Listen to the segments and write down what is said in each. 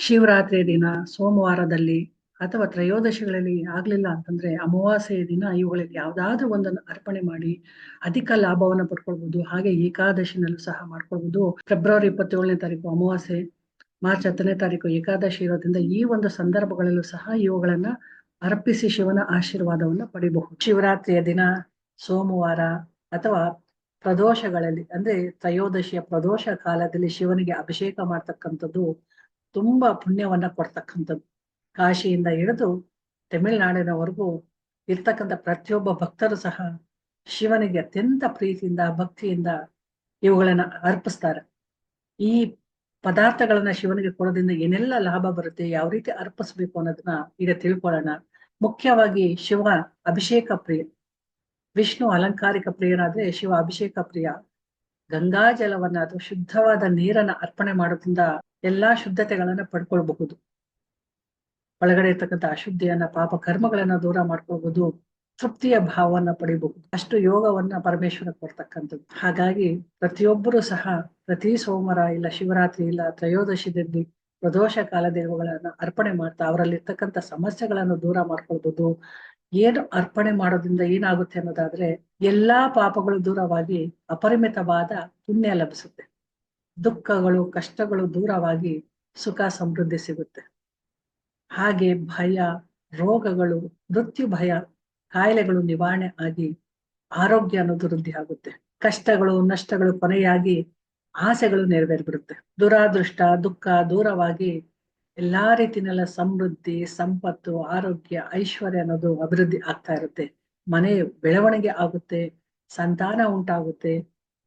ಶಿವರಾತ್ರಿಯ ದಿನ, ಸೋಮವಾರದಲ್ಲಿ ಅಥವಾ ತ್ರಯೋದಶಿಗಳಲ್ಲಿ ಆಗ್ಲಿಲ್ಲ ಅಂತಂದ್ರೆ ಅಮಾವಾಸ್ಯೆಯ ದಿನ ಇವುಗಳಿಗೆ ಯಾವ್ದಾದ್ರು ಒಂದನ್ನು ಅರ್ಪಣೆ ಮಾಡಿ ಅಧಿಕ ಲಾಭವನ್ನು ಪಡ್ಕೊಳ್ಬಹುದು ಹಾಗೆ ಏಕಾದಶಿನಲ್ಲೂ ಸಹ ಮಾಡ್ಕೊಳ್ಬಹುದು ಫೆಬ್ರವರಿ ಇಪ್ಪತ್ತೇಳನೇ ತಾರೀಕು ಅಮಾವಾಸ್ಯೆ, ಮಾರ್ಚ್ ಹತ್ತನೇ ತಾರೀಕು ಏಕಾದಶಿ ಇರೋದ್ರಿಂದ ಈ ಒಂದು ಸಂದರ್ಭಗಳಲ್ಲೂ ಸಹ ಇವುಗಳನ್ನ ಅರ್ಪಿಸಿ ಶಿವನ ಆಶೀರ್ವಾದವನ್ನ ಪಡಿಬಹುದು. ಶಿವರಾತ್ರಿಯ ದಿನ, ಸೋಮವಾರ ಅಥವಾ ಪ್ರದೋಷಗಳಲ್ಲಿ, ಅಂದ್ರೆ ತ್ರಯೋದಶಿಯ ಪ್ರದೋಷ ಕಾಲದಲ್ಲಿ ಶಿವನಿಗೆ ಅಭಿಷೇಕ ಮಾಡ್ತಕ್ಕಂಥದ್ದು ತುಂಬಾ ಪುಣ್ಯವನ್ನ ಕೊಡ್ತಕ್ಕಂಥದ್ದು. ಕಾಶಿಯಿಂದ ಹಿಡಿದು ತಮಿಳುನಾಡಿನವರೆಗೂ ಇರ್ತಕ್ಕಂಥ ಪ್ರತಿಯೊಬ್ಬ ಭಕ್ತರು ಸಹ ಶಿವನಿಗೆ ಅತ್ಯಂತ ಪ್ರೀತಿಯಿಂದ, ಭಕ್ತಿಯಿಂದ ಇವುಗಳನ್ನ ಅರ್ಪಿಸ್ತಾರೆ. ಈ ಪದಾರ್ಥಗಳನ್ನ ಶಿವನಿಗೆ ಕೊಡೋದ್ರಿಂದ ಏನೆಲ್ಲ ಲಾಭ ಬರುತ್ತೆ, ಯಾವ ರೀತಿ ಅರ್ಪಿಸ್ಬೇಕು ಅನ್ನೋದನ್ನ ಈಗ ತಿಳ್ಕೊಳ್ಳೋಣ. ಮುಖ್ಯವಾಗಿ ಶಿವ ಅಭಿಷೇಕ ಪ್ರಿಯ. ವಿಷ್ಣು ಅಲಂಕಾರಿಕ ಪ್ರಿಯನಾದ್ರೆ ಶಿವ ಅಭಿಷೇಕ ಪ್ರಿಯ. ಗಂಗಾ ಜಲವನ್ನ ಅಥವಾ ಶುದ್ಧವಾದ ನೀರನ್ನ ಅರ್ಪಣೆ ಮಾಡೋದ್ರಿಂದ ಎಲ್ಲಾ ಶುದ್ಧತೆಗಳನ್ನ ಪಡ್ಕೊಳ್ಬಹುದು. ಒಳಗಡೆ ಇರ್ತಕ್ಕಂಥ ಅಶುದ್ಧಿಯನ್ನ, ಪಾಪ ಕರ್ಮಗಳನ್ನ ದೂರ ಮಾಡ್ಕೊಳ್ಬಹುದು. ತೃಪ್ತಿಯ ಭಾವವನ್ನ ಪಡಿಬಹುದು. ಅಷ್ಟು ಯೋಗವನ್ನ ಪರಮೇಶ್ವರ ಕೊಡ್ತಕ್ಕಂಥದ್ದು. ಹಾಗಾಗಿ ಪ್ರತಿಯೊಬ್ಬರು ಸಹ ಪ್ರತಿ ಸೋಮವಾರ ಇಲ್ಲ ಶಿವರಾತ್ರಿ ಇಲ್ಲ ತ್ರಯೋದಶಿದಲ್ಲಿ ಪ್ರದೋಷ ಕಾಲದೇವಗಳನ್ನ ಅರ್ಪಣೆ ಮಾಡ್ತಾ ಅವರಲ್ಲಿರ್ತಕ್ಕಂಥ ಸಮಸ್ಯೆಗಳನ್ನು ದೂರ ಮಾಡ್ಕೊಳ್ಬಹುದು. ಏನು ಅರ್ಪಣೆ ಮಾಡೋದ್ರಿಂದ ಏನಾಗುತ್ತೆ ಅನ್ನೋದಾದ್ರೆ ಎಲ್ಲಾ ಪಾಪಗಳು ದೂರವಾಗಿ ಅಪರಿಮಿತವಾದ ಪುಣ್ಯ ಲಭಿಸುತ್ತೆ. ದುಃಖಗಳು, ಕಷ್ಟಗಳು ದೂರವಾಗಿ ಸುಖ, ಸಮೃದ್ಧಿ ಸಿಗುತ್ತೆ. ಹಾಗೆ ಭಯ, ರೋಗಗಳು, ಮೃತ್ಯು ಭಯ, ಕಾಯಿಲೆಗಳು ನಿವಾರಣೆ ಆಗಿ ಆರೋಗ್ಯ ಅನ್ನೋದು ವೃದ್ಧಿ ಆಗುತ್ತೆ. ಕಷ್ಟಗಳು, ನಷ್ಟಗಳು ಕೊನೆಯಾಗಿ ಆಸೆಗಳು ನೆರವೇರ್ಬಿಡುತ್ತೆ. ದುರಾದೃಷ್ಟ, ದುಃಖ ದೂರವಾಗಿ ಎಲ್ಲಾ ರೀತಿನೆಲ್ಲ ಸಮೃದ್ಧಿ, ಸಂಪತ್ತು, ಆರೋಗ್ಯ, ಐಶ್ವರ್ಯ ಅನ್ನೋದು ಅಭಿವೃದ್ಧಿ ಆಗ್ತಾ ಇರುತ್ತೆ. ಮನೆ ಬೆಳವಣಿಗೆ ಆಗುತ್ತೆ, ಸಂತಾನ ಉಂಟಾಗುತ್ತೆ.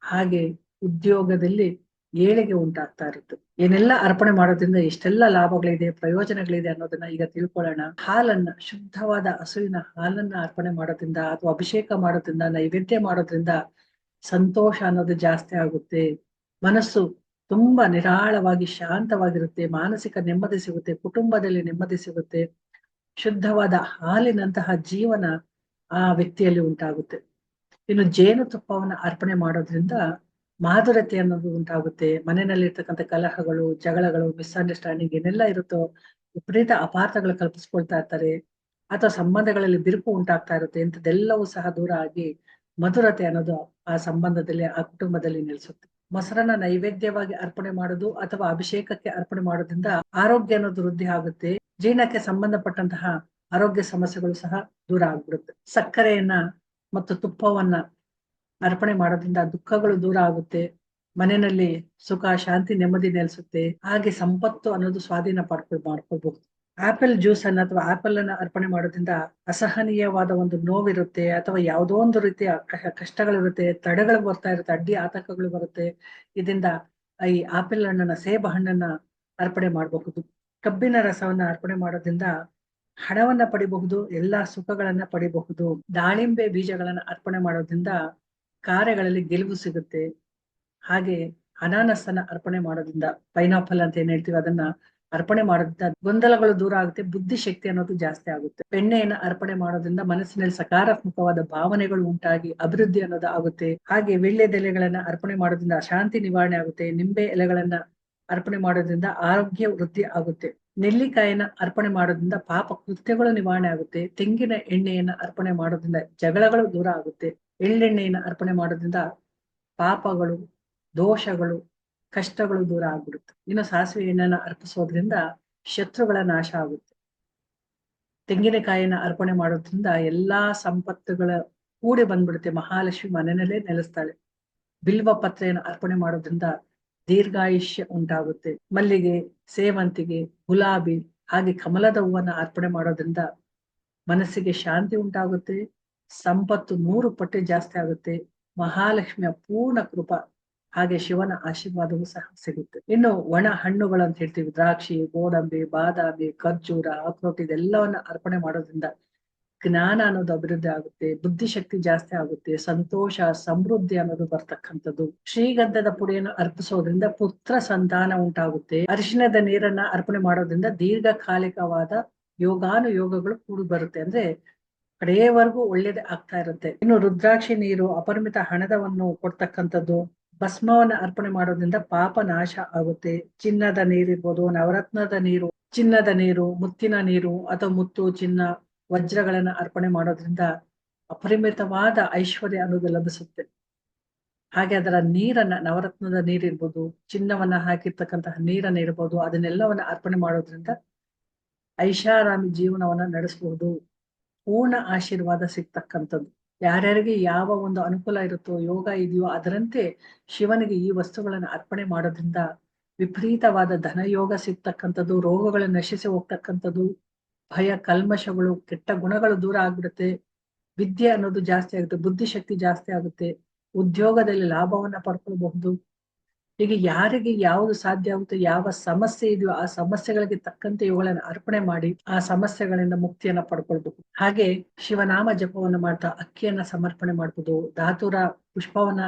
ಹಾಗೆ ಉದ್ಯೋಗದಲ್ಲಿ ಏಳಿಗೆ ಉಂಟಾಗ್ತಾ ಇರುತ್ತೆ. ಏನೆಲ್ಲ ಅರ್ಪಣೆ ಮಾಡೋದ್ರಿಂದ ಎಷ್ಟೆಲ್ಲ ಲಾಭಗಳಿದೆ, ಪ್ರಯೋಜನಗಳಿದೆ ಅನ್ನೋದನ್ನ ಈಗ ತಿಳ್ಕೊಳ್ಳೋಣ. ಹಾಲನ್ನ, ಶುದ್ಧವಾದ ಹಸುವಿನ ಹಾಲನ್ನ ಅರ್ಪಣೆ ಮಾಡೋದ್ರಿಂದ ಅಥವಾ ಅಭಿಷೇಕ ಮಾಡೋದ್ರಿಂದ, ನೈವೇದ್ಯ ಮಾಡೋದ್ರಿಂದ ಸಂತೋಷ ಅನ್ನೋದು ಜಾಸ್ತಿ ಆಗುತ್ತೆ. ಮನಸ್ಸು ತುಂಬಾ ನಿರಾಳವಾಗಿ ಶಾಂತವಾಗಿರುತ್ತೆ, ಮಾನಸಿಕ ನೆಮ್ಮದಿ ಸಿಗುತ್ತೆ, ಕುಟುಂಬದಲ್ಲಿ ನೆಮ್ಮದಿ ಸಿಗುತ್ತೆ. ಶುದ್ಧವಾದ ಹಾಲಿನಂತಹ ಜೀವನ ಆ ವ್ಯಕ್ತಿಯಲ್ಲಿ ಉಂಟಾಗುತ್ತೆ. ಇನ್ನು ಜೇನುತುಪ್ಪವನ್ನು ಅರ್ಪಣೆ ಮಾಡೋದ್ರಿಂದ ಮಾಧುರತೆ ಅನ್ನೋದು ಉಂಟಾಗುತ್ತೆ. ಮನೆಯಲ್ಲಿ ಇರ್ತಕ್ಕಂಥ ಕಲಹಗಳು, ಜಗಳಗಳು ಮಿಸ್ಅಂಡರ್ಸ್ಟ್ಯಾಂಡಿಂಗ್ ಏನೆಲ್ಲ ಇರುತ್ತೋ ವಿಪರೀತ ಅಪಾರ್ಥಗಳು ಕಲ್ಪಿಸ್ಕೊಳ್ತಾ ಇರ್ತಾರೆ. ಅಥವಾ ಸಂಬಂಧಗಳಲ್ಲಿ ಬಿರುಕು ಉಂಟಾಗ್ತಾ ಇರುತ್ತೆ. ಇಂಥದ್ದೆಲ್ಲವೂ ಸಹ ದೂರ ಆಗಿ ಮಧುರತೆ ಅನ್ನೋದು ಆ ಸಂಬಂಧದಲ್ಲಿ, ಆ ಕುಟುಂಬದಲ್ಲಿ ನೆಲೆಸುತ್ತೆ. ಮೊಸರನ್ನ ನೈವೇದ್ಯವಾಗಿ ಅರ್ಪಣೆ ಮಾಡೋದು ಅಥವಾ ಅಭಿಷೇಕಕ್ಕೆ ಅರ್ಪಣೆ ಮಾಡೋದ್ರಿಂದ ಆರೋಗ್ಯ ಅನ್ನೋದು ವೃದ್ಧಿ ಆಗುತ್ತೆ. ಜೀರ್ಣಕ್ಕೆ ಸಂಬಂಧಪಟ್ಟಂತಹ ಆರೋಗ್ಯ ಸಮಸ್ಯೆಗಳು ಸಹ ದೂರ ಆಗ್ಬಿಡುತ್ತೆ. ಸಕ್ಕರೆಯನ್ನ ಮತ್ತು ತುಪ್ಪವನ್ನ ಅರ್ಪಣೆ ಮಾಡೋದ್ರಿಂದ ದುಃಖಗಳು ದೂರ ಆಗುತ್ತೆ. ಮನೆಯಲ್ಲಿ ಸುಖ, ಶಾಂತಿ, ನೆಮ್ಮದಿ ನೆಲೆಸುತ್ತೆ. ಹಾಗೆ ಸಂಪತ್ತು ಅನ್ನೋದು ಸ್ವಾಧೀನ ಪಡ್ಕೊ ಮಾಡ್ಕೋಬಹುದು ಆಪಲ್ ಜ್ಯೂಸ್ ಅನ್ನ ಅಥವಾ ಆಪಲ್ ಅನ್ನ ಅರ್ಪಣೆ ಮಾಡೋದ್ರಿಂದ ಅಸಹನೀಯವಾದ ಒಂದು ನೋವಿರುತ್ತೆ, ಅಥವಾ ಯಾವುದೋ ಒಂದು ರೀತಿಯ ಕಷ್ಟಗಳಿರುತ್ತೆ, ತಡೆಗಳು ಬರ್ತಾ ಇರುತ್ತೆ, ಅಡ್ಡಿ ಆತಂಕಗಳು ಬರುತ್ತೆ. ಇದರಿಂದ ಈ ಆಪಲ್ ಹಣ್ಣನ್ನ, ಸೇಬ ಹಣ್ಣನ್ನ ಅರ್ಪಣೆ ಮಾಡಬಹುದು. ಕಬ್ಬಿನ ರಸವನ್ನ ಅರ್ಪಣೆ ಮಾಡೋದ್ರಿಂದ ಹಣವನ್ನ ಪಡಿಬಹುದು, ಎಲ್ಲಾ ಸುಖಗಳನ್ನ ಪಡಿಬಹುದು. ದಾಳಿಂಬೆ ಬೀಜಗಳನ್ನ ಅರ್ಪಣೆ ಮಾಡೋದ್ರಿಂದ ಕಾರ್ಯಗಳಲ್ಲಿ ಗೆಲುವು ಸಿಗುತ್ತೆ. ಹಾಗೆ ಅನಾನಸನ ಅರ್ಪಣೆ ಮಾಡೋದ್ರಿಂದ, ಪೈನಾಪಲ್ ಅಂತ ಏನ್ ಹೇಳ್ತೀವಿ ಅದನ್ನ ಅರ್ಪಣೆ ಮಾಡೋದ್ರಿಂದ ಗೊಂದಲಗಳು ದೂರ ಆಗುತ್ತೆ ಬುದ್ಧಿ ಶಕ್ತಿ ಅನ್ನೋದು ಜಾಸ್ತಿ ಆಗುತ್ತೆ. ಬೆಣ್ಣೆಯನ್ನ ಅರ್ಪಣೆ ಮಾಡೋದ್ರಿಂದ ಮನಸ್ಸಿನಲ್ಲಿ ಸಕಾರಾತ್ಮಕವಾದ ಭಾವನೆಗಳು ಉಂಟಾಗಿ ಅಭಿವೃದ್ಧಿ ಅನ್ನೋದು ಆಗುತ್ತೆ. ಹಾಗೆ ಎಲೆಗಳನ್ನ ಅರ್ಪಣೆ ಮಾಡೋದ್ರಿಂದ ಶಾಂತಿ ನಿವಾರಣೆ ಆಗುತ್ತೆ. ನಿಂಬೆ ಎಲೆಗಳನ್ನ ಅರ್ಪಣೆ ಮಾಡೋದ್ರಿಂದ ಆರೋಗ್ಯ ವೃದ್ಧಿ ಆಗುತ್ತೆ. ನೆಲ್ಲಿಕಾಯಿನ ಅರ್ಪಣೆ ಮಾಡೋದ್ರಿಂದ ಪಾಪ ಕೃತ್ಯಗಳು ನಿವಾರಣೆ ಆಗುತ್ತೆ. ತೆಂಗಿನ ಎಣ್ಣೆಯನ್ನ ಅರ್ಪಣೆ ಮಾಡೋದ್ರಿಂದ ಜಗಳಗಳು ದೂರ ಆಗುತ್ತೆ. ಎಳ್ಳೆಣ್ಣೆಯನ್ನು ಅರ್ಪಣೆ ಮಾಡೋದ್ರಿಂದ ಪಾಪಗಳು, ದೋಷಗಳು, ಕಷ್ಟಗಳು ದೂರ ಆಗ್ಬಿಡುತ್ತೆ. ಇನ್ನು ಸಾಸಿವೆ ಎಣ್ಣೆನ ಅರ್ಪಿಸೋದ್ರಿಂದ ಶತ್ರುಗಳ ನಾಶ ಆಗುತ್ತೆ. ತೆಂಗಿನಕಾಯಿನ ಅರ್ಪಣೆ ಮಾಡೋದ್ರಿಂದ ಎಲ್ಲಾ ಸಂಪತ್ತುಗಳ ಕೂಡಿ ಬಂದ್ಬಿಡುತ್ತೆ. ಮಹಾಲಕ್ಷ್ಮಿ ಮನೆಯಲ್ಲೇ ನೆಲೆಸ್ತಾಳೆ. ಬಿಲ್ವ ಪತ್ರೆಯನ್ನು ಅರ್ಪಣೆ ಮಾಡೋದ್ರಿಂದ ದೀರ್ಘಾಯುಷ್ಯ ಉಂಟಾಗುತ್ತೆ. ಮಲ್ಲಿಗೆ, ಸೇವಂತಿಗೆ, ಗುಲಾಬಿ, ಹಾಗೆ ಕಮಲದ ಹೂವನ್ನ ಅರ್ಪಣೆ ಮಾಡೋದ್ರಿಂದ ಮನಸ್ಸಿಗೆ ಶಾಂತಿ ಉಂಟಾಗುತ್ತೆ. ಸಂಪತ್ತು ನೂರು ಪಟ್ಟು ಜಾಸ್ತಿ ಆಗುತ್ತೆ. ಮಹಾಲಕ್ಷ್ಮಿಯ ಪೂರ್ಣ ಕೃಪ, ಹಾಗೆ ಶಿವನ ಆಶೀರ್ವಾದವೂ ಸಹ ಸಿಗುತ್ತೆ. ಇನ್ನು ಒಣ ಹಣ್ಣುಗಳು ಅಂತ ಹೇಳ್ತೀವಿ, ದ್ರಾಕ್ಷಿ, ಗೋಡಂಬಿ, ಬಾದಾಮಿ, ಖರ್ಜೂರ ಅಕ್ರೋಟ್ ಇದೆಲ್ಲವನ್ನ ಅರ್ಪಣೆ ಮಾಡೋದ್ರಿಂದ ಜ್ಞಾನ ಅನ್ನೋದು ಅಭಿವೃದ್ಧಿ ಆಗುತ್ತೆ, ಬುದ್ಧಿಶಕ್ತಿ ಜಾಸ್ತಿ ಆಗುತ್ತೆ, ಸಂತೋಷ, ಸಮೃದ್ಧಿ ಅನ್ನೋದು ಬರ್ತಕ್ಕಂಥದ್ದು. ಶ್ರೀಗಂಧದ ಪುಡಿಯನ್ನು ಅರ್ಪಿಸೋದ್ರಿಂದ ಪುತ್ರ ಸಂತಾನ ಉಂಟಾಗುತ್ತೆ. ಅರಿಶಿಣದ ನೀರನ್ನ ಅರ್ಪಣೆ ಮಾಡೋದ್ರಿಂದ ದೀರ್ಘಕಾಲಿಕವಾದ ಯೋಗಾನುಯೋಗಗಳು ಕೂಡಿ ಬರುತ್ತೆ. ಅಂದ್ರೆ ಕಡೆಯವರೆಗೂ ಒಳ್ಳೇದೇ ಆಗ್ತಾ ಇರುತ್ತೆ. ಇನ್ನು ರುದ್ರಾಕ್ಷಿ ನೀರು, ಅಪರಿಮಿತ ಹಣದವನ್ನು ಕೊಡ್ತಕ್ಕಂಥದ್ದು, ಭಸ್ಮವನ್ನ ಅರ್ಪಣೆ ಮಾಡೋದ್ರಿಂದ ಪಾಪ ನಾಶ ಆಗುತ್ತೆ. ಚಿನ್ನದ ನೀರಿರ್ಬೋದು ನವರತ್ನದ ನೀರು, ಚಿನ್ನದ ನೀರು, ಮುತ್ತಿನ ನೀರು ಅಥವಾ ಮುತ್ತು, ಚಿನ್ನ, ವಜ್ರಗಳನ್ನ ಅರ್ಪಣೆ ಮಾಡೋದ್ರಿಂದ ಅಪರಿಮಿತವಾದ ಐಶ್ವರ್ಯ ಅನ್ನೋದು ಲಭಿಸುತ್ತೆ. ಹಾಗೆ ಅದರ ನೀರನ್ನ, ನವರತ್ನದ ನೀರಿರ್ಬೋದು ಚಿನ್ನವನ್ನ ಹಾಕಿರ್ತಕ್ಕಂತಹ ನೀರನ್ನ ಇರ್ಬೋದು, ಅದನ್ನೆಲ್ಲವನ್ನ ಅರ್ಪಣೆ ಮಾಡೋದ್ರಿಂದ ಐಷಾರಾಮಿ ಜೀವನವನ್ನ ನಡೆಸಬಹುದು ಪೂರ್ಣ ಆಶೀರ್ವಾದ ಸಿಗ್ತಕ್ಕಂಥದ್ದು. ಯಾರ್ಯಾರಿಗೆ ಯಾವ ಒಂದು ಅನುಕೂಲ ಇರುತ್ತೋ, ಯೋಗ ಇದೆಯೋ ಅದರಂತೆ ಶಿವನಿಗೆ ಈ ವಸ್ತುಗಳನ್ನು ಅರ್ಪಣೆ ಮಾಡೋದ್ರಿಂದ ವಿಪರೀತವಾದ ಧನಯೋಗ ಸಿಗ್ತಕ್ಕಂಥದ್ದು ರೋಗಗಳು ನಶಿಸಿ ಹೋಗ್ತಕ್ಕಂಥದ್ದು, ಭಯ, ಕಲ್ಮಶಗಳು, ಕೆಟ್ಟ ಗುಣಗಳು ದೂರ ಆಗ್ಬಿಡುತ್ತೆ. ವಿದ್ಯೆ ಅನ್ನೋದು ಜಾಸ್ತಿ ಆಗುತ್ತೆ, ಬುದ್ಧಿಶಕ್ತಿ ಜಾಸ್ತಿ ಆಗುತ್ತೆ. ಉದ್ಯೋಗದಲ್ಲಿ ಲಾಭವನ್ನ ಪಡ್ಕೊಳ್ಬಹುದು. ಹೀಗೆ ಯಾರಿಗೆ ಯಾವುದು ಸಾಧ್ಯ ಆಗುತ್ತೆ ಯಾವ ಸಮಸ್ಯೆ ಇದೆಯೋ ಆ ಸಮಸ್ಯೆಗಳಿಗೆ ತಕ್ಕಂತೆ ಇವುಗಳನ್ನ ಅರ್ಪಣೆ ಮಾಡಿ ಆ ಸಮಸ್ಯೆಗಳಿಂದ ಮುಕ್ತಿಯನ್ನ ಪಡ್ಕೊಳ್ಬೇಕು. ಹಾಗೆ ಶಿವನಾಮ ಜಪವನ್ನ ಮಾಡ್ತಾ ಅಕ್ಕಿಯನ್ನ ಸಮರ್ಪಣೆ ಮಾಡಬಹುದು ಧಾತುರ ಪುಷ್ಪವನ್ನ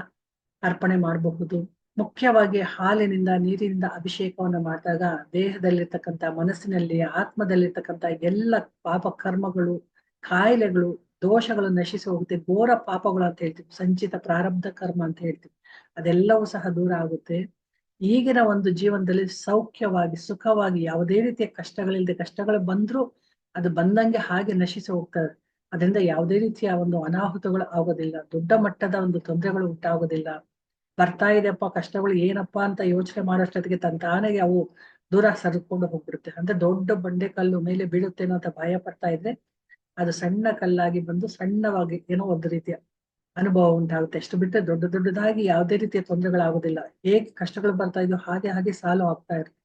ಅರ್ಪಣೆ ಮಾಡಬಹುದು. ಮುಖ್ಯವಾಗಿ ಹಾಲಿನಿಂದ ನೀರಿನಿಂದ ಅಭಿಷೇಕವನ್ನ ಮಾಡಿದಾಗ ದೇಹದಲ್ಲಿರ್ತಕ್ಕಂಥ ಮನಸ್ಸಿನಲ್ಲಿ ಆತ್ಮದಲ್ಲಿರ್ತಕ್ಕಂಥ ಎಲ್ಲ ಪಾಪ ಕರ್ಮಗಳು, ಕಾಯಿಲೆಗಳು ದೋಷಗಳು ನಶಿಸಿ ಹೋಗುತ್ತೆ, ಘೋರ ಪಾಪಗಳು ಅಂತ ಹೇಳ್ತೀವಿ, ಸಂಚಿತ ಪ್ರಾರಬ್ಧ ಕರ್ಮ ಅಂತ ಹೇಳ್ತೀವಿ, ಅದೆಲ್ಲವೂ ಸಹ ದೂರ ಆಗುತ್ತೆ. ಈಗಿನ ಒಂದು ಜೀವನದಲ್ಲಿ ಸೌಖ್ಯವಾಗಿ, ಸುಖವಾಗಿ, ಯಾವುದೇ ರೀತಿಯ ಕಷ್ಟಗಳಿಲ್ಲದೆ, ಕಷ್ಟಗಳು ಬಂದ್ರೂ ಅದು ಬಂದಂಗೆ ಹಾಗೆ ನಶಿಸಿ ಹೋಗ್ತದೆ. ಅದರಿಂದ ಯಾವುದೇ ರೀತಿಯ ಒಂದು ಅನಾಹುತಗಳು ಆಗೋದಿಲ್ಲ, ದೊಡ್ಡ ಮಟ್ಟದ ಒಂದು ತೊಂದರೆಗಳು ಉಂಟಾಗೋದಿಲ್ಲ. ಬರ್ತಾ ಇದೆಯಪ್ಪ, ಕಷ್ಟಗಳು ಏನಪ್ಪಾ ಅಂತ ಯೋಚನೆ ಮಾಡೋಷ್ಟೊತ್ತಿಗೆ ತನ್ನ ತಾನಾಗೆ ಅವು ದೂರ ಸರಿದುಕೊಂಡು ಹೋಗ್ಬಿಡುತ್ತೆ. ಅಂದ್ರೆ ದೊಡ್ಡ ಬಂಡೆ ಕಲ್ಲು ಮೇಲೆ ಬೀಳುತ್ತೇನೋ ಅಂತ ಭಯ ಪಡ್ತಾ ಇದ್ರೆ ಅದು ಸಣ್ಣ ಕಲ್ಲಾಗಿ ಬಂದು ಸಣ್ಣವಾಗಿ ಏನೋ ಒಂದು ರೀತಿಯ ಅನುಭವ ಉಂಟಾಗುತ್ತೆ. ಅಷ್ಟು ಬಿಟ್ಟರೆ ದೊಡ್ಡ ದೊಡ್ಡದಾಗಿ ಯಾವುದೇ ರೀತಿಯ ತೊಂದರೆಗಳಾಗೋದಿಲ್ಲ ಹೇಗೆ ಕಷ್ಟಗಳು ಬರ್ತಾ ಇದೆಯೋ ಹಾಗೆ ಹಾಗೆ ಸಾಲು ಆಗ್ತಾ ಇರುತ್ತೆ.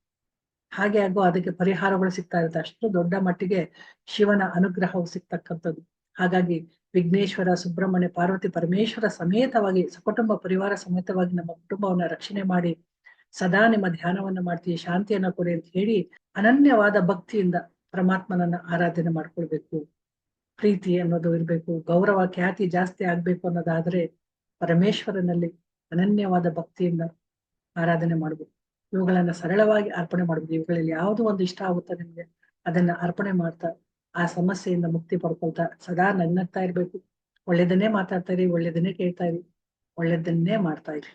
ಹಾಗೆ ಆಗೋ ಅದಕ್ಕೆ ಪರಿಹಾರಗಳು ಸಿಗ್ತಾ ಇರುತ್ತೆ. ಅಷ್ಟು ದೊಡ್ಡ ಮಟ್ಟಿಗೆ ಶಿವನ ಅನುಗ್ರಹವು ಸಿಗ್ತಕ್ಕಂಥದ್ದು. ಹಾಗಾಗಿ ವಿಘ್ನೇಶ್ವರ, ಸುಬ್ರಹ್ಮಣ್ಯ, ಪಾರ್ವತಿ ಪರಮೇಶ್ವರ ಸಮೇತವಾಗಿ, ಸಕುಟುಂಬ ಪರಿವಾರ ಸಮೇತವಾಗಿ ನಮ್ಮ ಕುಟುಂಬವನ್ನ ರಕ್ಷಣೆ ಮಾಡಿ ಸದಾ ನಿಮ್ಮ ಧ್ಯಾನವನ್ನ ಮಾಡ್ತೀವಿ, ಶಾಂತಿಯನ್ನ ಕೊಡಿ ಅಂತ ಹೇಳಿ ಅನನ್ಯವಾದ ಭಕ್ತಿಯಿಂದ ಪರಮಾತ್ಮನನ್ನ ಆರಾಧನೆ ಮಾಡ್ಕೊಳ್ಬೇಕು. ಪ್ರೀತಿ ಅನ್ನೋದು ಇರಬೇಕು, ಗೌರವ, ಖ್ಯಾತಿ ಜಾಸ್ತಿ ಆಗ್ಬೇಕು ಅನ್ನೋದಾದ್ರೆ ಪರಮೇಶ್ವರನಲ್ಲಿ ಅನನ್ಯವಾದ ಭಕ್ತಿಯಿಂದ ಆರಾಧನೆ ಮಾಡ್ಬೋದು. ಇವುಗಳನ್ನ ಸರಳವಾಗಿ ಅರ್ಪಣೆ ಮಾಡ್ಬೋದು. ಇವುಗಳಲ್ಲಿ ಯಾವುದು ಒಂದು ಇಷ್ಟ ಆಗುತ್ತಾ ನಿಮ್ಗೆ ಅದನ್ನ ಅರ್ಪಣೆ ಮಾಡ್ತಾ, ಆ ಸಮಸ್ಯೆಯಿಂದ ಮುಕ್ತಿ ಪಡ್ಕೊಳ್ತಾ, ಸದಾ ನನ್ನಗ್ತಾ ಇರ್ಬೇಕು. ಒಳ್ಳೇದನ್ನೇ ಮಾತಾಡ್ತಾ ಇರಿ, ಒಳ್ಳೇದನ್ನೇ ಕೇಳ್ತಾ ಇರಿ, ಒಳ್ಳೇದನ್ನೇ ಮಾಡ್ತಾ ಇರಿ.